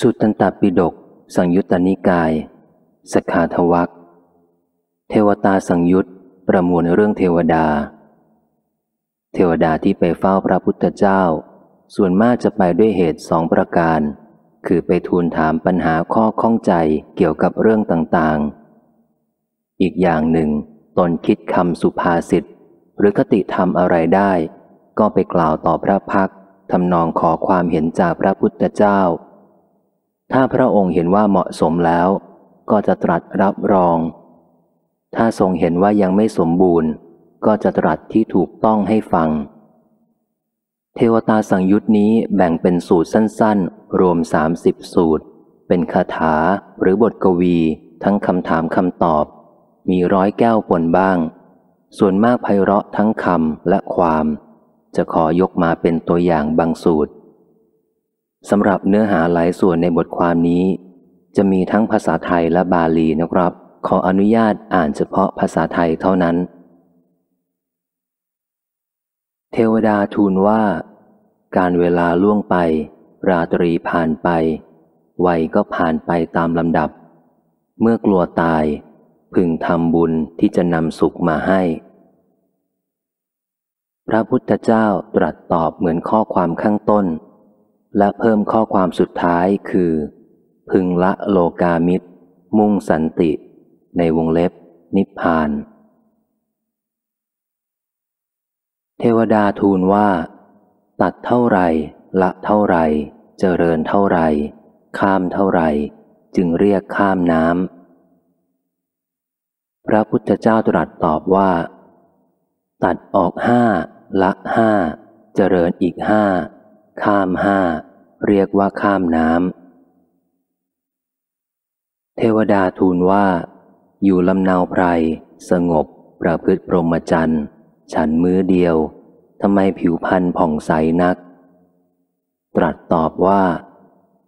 สุตตันตปิฎกสังยุตตนิกาย สขาทวักเทวตาสังยุตประมวลเรื่องเทวดา เทวดาที่ไปเฝ้าพระพุทธเจ้า ส่วนมากจะไปด้วยเหตุสองประการ คือไปทูลถามปัญหาข้อข้องใจเกี่ยวกับเรื่องต่างๆ อีกอย่างหนึ่ง ตนคิดคำสุภาษิตหรือคติธรรมอะไรได้ ก็ไปกล่าวต่อพระพักทำนองขอความเห็นจากพระพุทธเจ้า ถ้าพระองค์เห็นว่าเหมาะสมแล้ว ก็จะตรัสรับรอง ถ้าทรงเห็นว่ายังไม่สมบูรณ์ ก็จะตรัสที่ถูกต้องให้ฟัง เทวตาสังยุตนี้แบ่งเป็นสูตรสั้นๆ รวมสามสิบสูตร เป็นคาถาหรือบทกวีทั้งคำถามคำตอบ มีร้อยแก้วปนบ้าง ส่วนมากไพเราะทั้งคำและความ จะขอยกมาเป็นตัวอย่างบางสูตร สำหรับเนื้อหาหลายส่วนในบทความนี้ จะมีทั้งภาษาไทยและบาลีนะครับ ขออนุญาตอ่านเฉพาะภาษาไทยเท่านั้น เทวดาทูลว่า การเวลาล่วงไป ราตรีผ่านไป วัยก็ผ่านไปตามลำดับ เมื่อกลัวตาย พึงทำบุญที่จะนำสุขมาให้ พระพุทธเจ้าตรัสตอบเหมือนข้อความข้างต้น และเพิ่มข้อความสุดท้ายคือ พึงละโลกามิตร มุ่งสันติ ในวงเล็บ นิพพาน เทวดาทูลว่า ตัดเท่าไรละเท่าไรเจริญเท่าไรข้ามเท่าไรจึงเรียกข้ามน้ำพระพุทธเจ้าตรัสตอบว่า ตัดออกห้าละห้าเจริญอีกห้า ข้ามห้า เรียกว่าข้ามน้ำ เทวดาทูลว่า อยู่ลำนาวไพร สงบ ประพฤติพรหมจรรย์ ฉันมื้อเดียว ทำไมผิวพันธ์ผ่องใสนัก ตรัสตอบว่า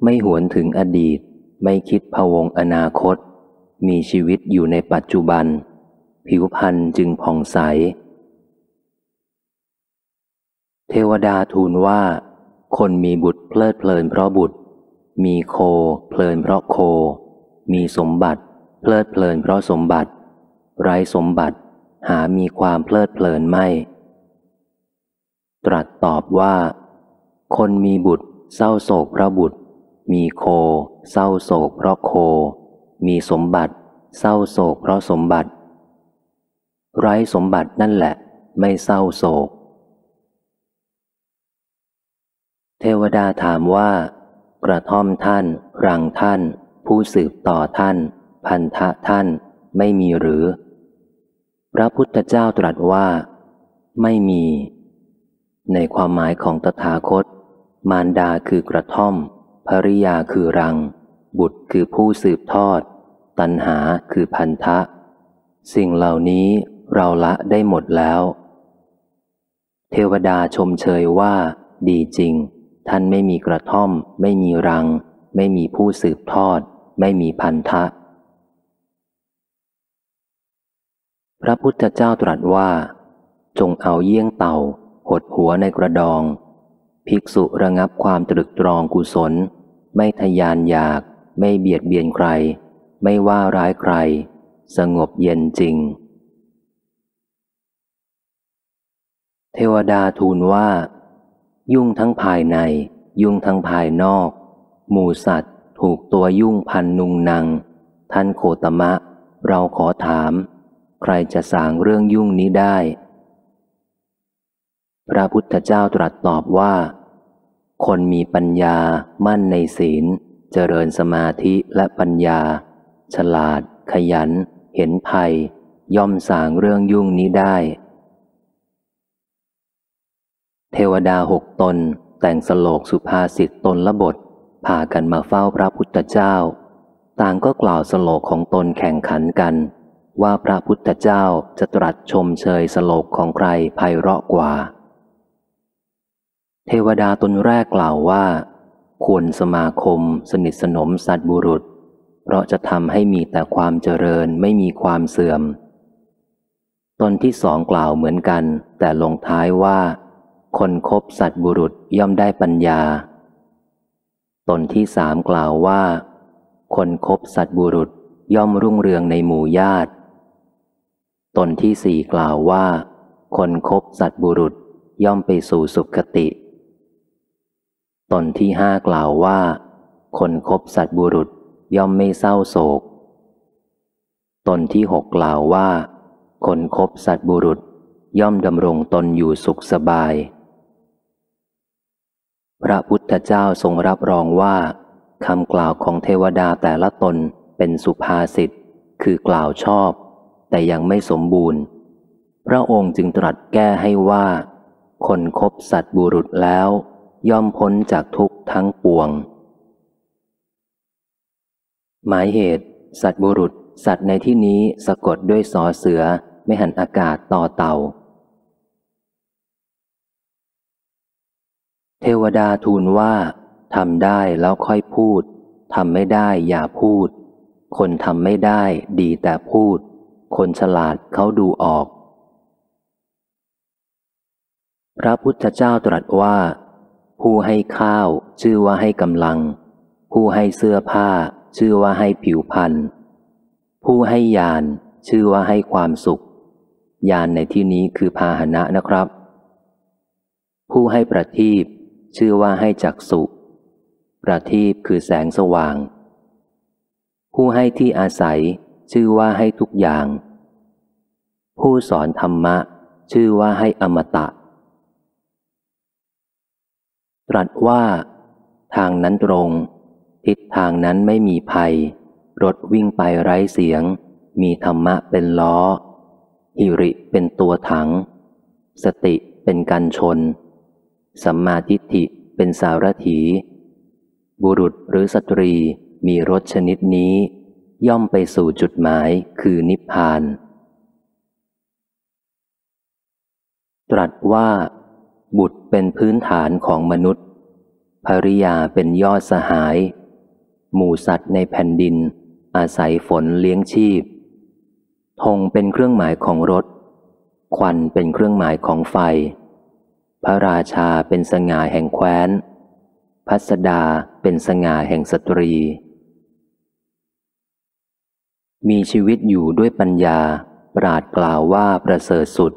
ไม่หวนถึงอดีต ไม่คิดพวงอนาคต มีชีวิตอยู่ในปัจจุบัน ผิวพันธ์จึงผ่องใส เทวดาทูลว่า คนมีบุตรเพลิดเพลินเพราะบุตร มีโคเพลินเพราะโค มีสมบัติ เพลิดเพลินเพราะสมบัติ ไร้สมบัติหามีความเพลิดเพลินไม่ ตรัสตอบว่า คนมีบุตร เศร้าโศกเพราะบุตร มีโค เศร้าโศกเพราะโค มีสมบัติ เศร้าโศกเพราะสมบัติ ไร้สมบัตินั่นแหละ ไม่เศร้าโศก เทวดาถามว่า กระท่อมท่าน รังท่าน ผู้สืบต่อท่าน พันธะท่านไม่มีหรือ พระพุทธเจ้าตรัสว่า ไม่มี ในความหมายของตถาคต มารดาคือกระท่อม ภริยาคือรัง บุตรคือผู้สืบทอด ตัณหาคือพันธะ สิ่งเหล่านี้เราละได้หมดแล้ว เทวดาชมเชยว่า ดีจริง ท่านไม่มีกระท่อม ไม่มีรัง ไม่มีผู้สืบทอด ไม่มีพันธะ พระพุทธเจ้าตรัสว่า จงเอาเยี่ยงเต่า หดหัวในกระดอง ภิกษุระงับความตรึกตรองกุศล ไม่ทยานอยาก ไม่เบียดเบียนใคร ไม่ว่าร้ายใคร สงบเย็นจริง เทวดาทูลว่า ยุ่งทั้งภายใน ยุ่งทั้งภายนอก หมูสัตว์ ถูกตัวยุ่งพันนุงนังท่านโคตมะ เราขอถาม ใครจะสางเรื่องยุ่งนี้ได้ พระพุทธเจ้าตรัสตอบว่า คนมีปัญญา มั่นในศีล เจริญสมาธิและปัญญา ฉลาด ขยัน เห็นภัย ย่อมสางเรื่องยุ่งนี้ได้ เทวดาหกตน แต่งสโลกสุภาษิตตนละบทพากันมาเฝ้าพระพุทธเจ้า ต่างก็กล่าวสโลกของตนแข่งขันกัน ว่าพระพุทธเจ้าจะตรัสชมเชยสโลกของใครไพเราะกว่า เทวดาตนแรกกล่าวว่า ควรสมาคมสนิทสนมสัตบุรุษ เพราะจะทำให้มีแต่ความเจริญไม่มีความเสื่อม ตนที่สองกล่าวเหมือนกัน แต่ลงท้ายว่า คนคบสัตบุรุษย่อมได้ปัญญา ตนที่สามกล่าวว่า คนคบสัตบุรุษย่อมรุ่งเรืองในหมู่ญาติ ตนที่สี่กล่าวว่า คนคบสัตบุรุษย่อมไปสู่สุขติ ตนที่ห้ากล่าวว่า คนคบสัตบุรุษย่อมไม่เศร้าโศก ตนที่หกกล่าวว่า คนคบสัตบุรุษย่อมดำรงตนอยู่สุขสบาย พระพุทธเจ้าทรงรับรองว่าคำกล่าวของเทวดาแต่ละตนเป็นสุภาษิตคือกล่าวชอบ แต่ยังไม่สมบูรณ์ พระองค์จึงตรัสแก้ให้ว่า คนคบสัตบุรุษแล้ว ย่อมพ้นจากทุกข์ทั้งปวง หมายเหตุ สัตบุรุษ สัตว์ในที่นี้สะกดด้วยสอเสือไม่หันอากาศต่อเต่า เทวดาทูลว่าทำได้แล้วค่อยพูดทำไม่ได้อย่าพูด คนทำไม่ได้ดีแต่พูด คนฉลาดเขาดูออก พระพุทธเจ้าตรัสว่า ผู้ให้ข้าว ชื่อว่าให้กำลัง ผู้ให้เสื้อผ้า ชื่อว่าให้ผิวพันธ์ผู้ให้ยาน ชื่อว่าให้ความสุข ยานในที่นี้คือพาหนะนะครับ ผู้ให้ประทีป ชื่อว่าให้จักสุประทีปคือแสงสว่าง ผู้ให้ที่อาศัย ชื่อว่าให้ทุกอย่าง ผู้สอนธรรมะ ชื่อว่าให้อมตะ ตรัสว่า ทางนั้นตรง ทิศทางนั้นไม่มีภัย รถวิ่งไปไร้เสียง มีธรรมะเป็นล้อหิริเป็นตัวถัง สติเป็นกันชน สัมมาทิฏฐิเป็นสารถี บุรุษหรือสตรีมีรถชนิดนี้ ย่อมไปสู่จุดหมายคือนิพพาน ตรัสว่า บุตรเป็นพื้นฐานของมนุษย์ ภริยาเป็นยอดสหาย หมู่สัตว์ในแผ่นดิน อาศัยฝนเลี้ยงชีพธงเป็นเครื่องหมายของรถ ควันเป็นเครื่องหมายของไฟ พระราชาเป็นสง่าแห่งแคว้น พัสดาเป็นสง่าแห่งสตรี มีชีวิตอยู่ด้วยปัญญา ปราดกล่าวว่าประเสริฐสุด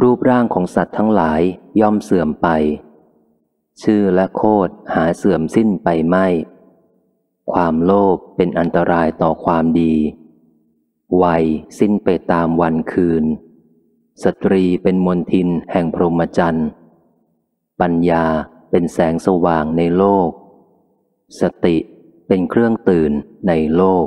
รูปร่างของสัตว์ทั้งหลายย่อมเสื่อมไป ชื่อและโคดหาเสื่อมสิ้นไปไม่ ความโลภเป็นอันตรายต่อความดี วัยสิ้นไปตามวันคืน สตรีเป็นมนทินแห่งพรหมจรรย์ ปัญญาเป็นแสงสว่างในโลก สติเป็นเครื่องตื่นในโลก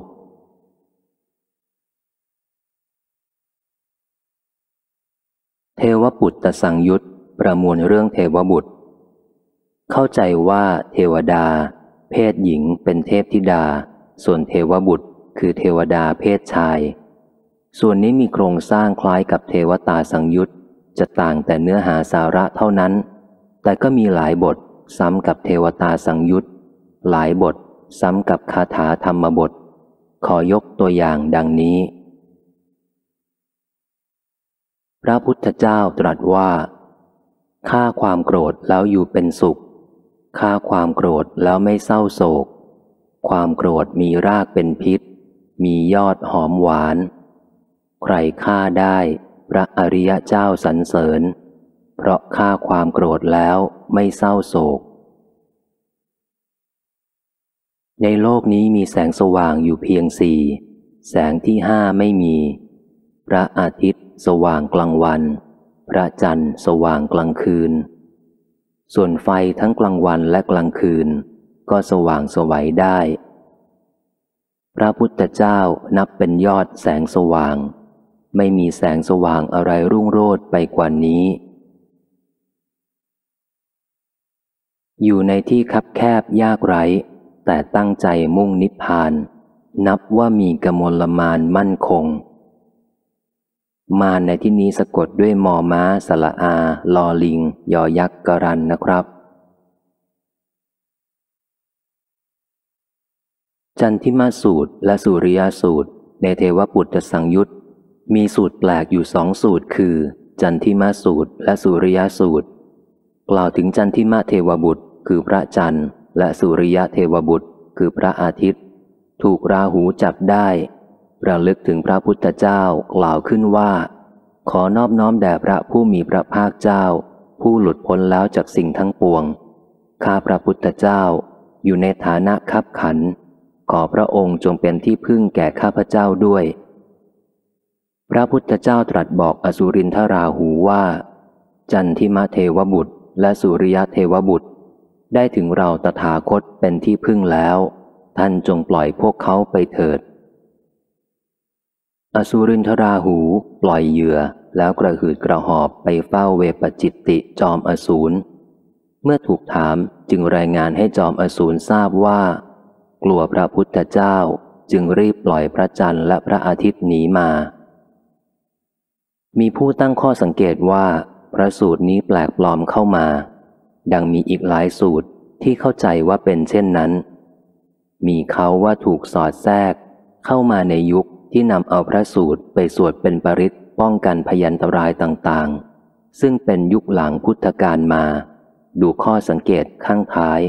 เทวปุตตสังยุตประมวลเรื่องเทวบุตร เข้าใจว่าเทวดา เพศหญิงเป็นเทพธิดา ส่วนเทวบุตรคือเทวดาเพศชาย ส่วนนี้มีโครงสร้างคล้ายกับเทวตาสังยุตจะต่างแต่เนื้อหาสาระเท่านั้น แต่ก็มีหลายบทซ้ำกับเทวตาสังยุตหลายบทซ้ำกับคาถาธรรมบท ขอยกตัวอย่างดังนี้ พระพุทธเจ้าตรัสว่าฆ่าความโกรธแล้วอยู่เป็นสุขฆ่าความโกรธแล้วไม่เศร้าโศก ความโกรธมีรากเป็นพิษ มียอดหอมหวาน รฆ่าได้พระอริยเจ้าสรรเสริญ เพราะฆ่าความโกรธแล้วไม่เศร้าโศก ในโลกนี้มีแสงสว่างอยู่เพียงสี่ แสงที่ห้าไม่มี พระอาทิตย์ สว่างกลางวัน พระจันทร์ สว่างกลางคืน ส่วนไฟทั้งกลางวันและกลางคืน ก็สว่างสวัยได้ พระพุทธเจ้านับเป็นยอดแสงสว่าง ไม่มีแสงสว่างอะไรรุ่งโรจน์ไปกว่านี้ อยู่ในที่คับแคบยากไร้ แต่ตั้งใจมุ่งนิพพาน นับว่ามีกมลมานมั่นคง มานในที่นี้สะกดด้วยมอม้า สละอา ลอลิง ยอยักษ์กรันนะครับ จันทิมาสูตรและสุริยสูตร ในเทวปุตตสังยุต มีสูตรแปลกอยู่สองสูตรคือ จันทิมาสูตรและสุริยสูตร กล่าวถึงจันทิมาเทวบุตร คือพระจันทร์ และสุริยะเทวบุตร คือพระอาทิตย์ ถูกราหูจับได้ ระลึกถึงพระพุทธเจ้ากล่าวขึ้นว่า ขอนอบน้อมแด่พระผู้มีพระภาคเจ้า ผู้หลุดพ้นแล้วจากสิ่งทั้งปวง ข้าพระพุทธเจ้าอยู่ในฐานะคับขัน ขอพระองค์จงเป็นที่พึ่งแก่ข้าพเจ้าด้วย พระพุทธเจ้าตรัสบอกอสุรินทราหูว่า จันทิมาเทวบุตร และสุริยะเทวบุตร ได้ถึงเราตถาคตเป็นที่พึ่งแล้ว ท่านจงปล่อยพวกเขาไปเถิด อสุรินทราหูปล่อยเหยื่อแล้วกระหืดกระหอบไปเฝ้าเวปจิตติจอมอสูร เมื่อถูกถามจึงรายงานให้จอมอสูรทราบว่า กลัวพระพุทธเจ้าจึงรีบปล่อยพระจันทร์และพระอาทิตย์หนีมา มีผู้ตั้งข้อสังเกตว่า พระสูตรนี้แปลกปลอมเข้ามา ดังมีอีกหลายสูตรที่เข้าใจว่าเป็นเช่นนั้น มีเขาว่าถูกสอดแทรก เข้ามาในยุคที่นำเอาพระสูตรไปสวดเป็นปริศป้องกันพยันตรายต่างๆ ซึ่งเป็นยุคหลังพุทธกาลมา ดูข้อสังเกตข้างท้าย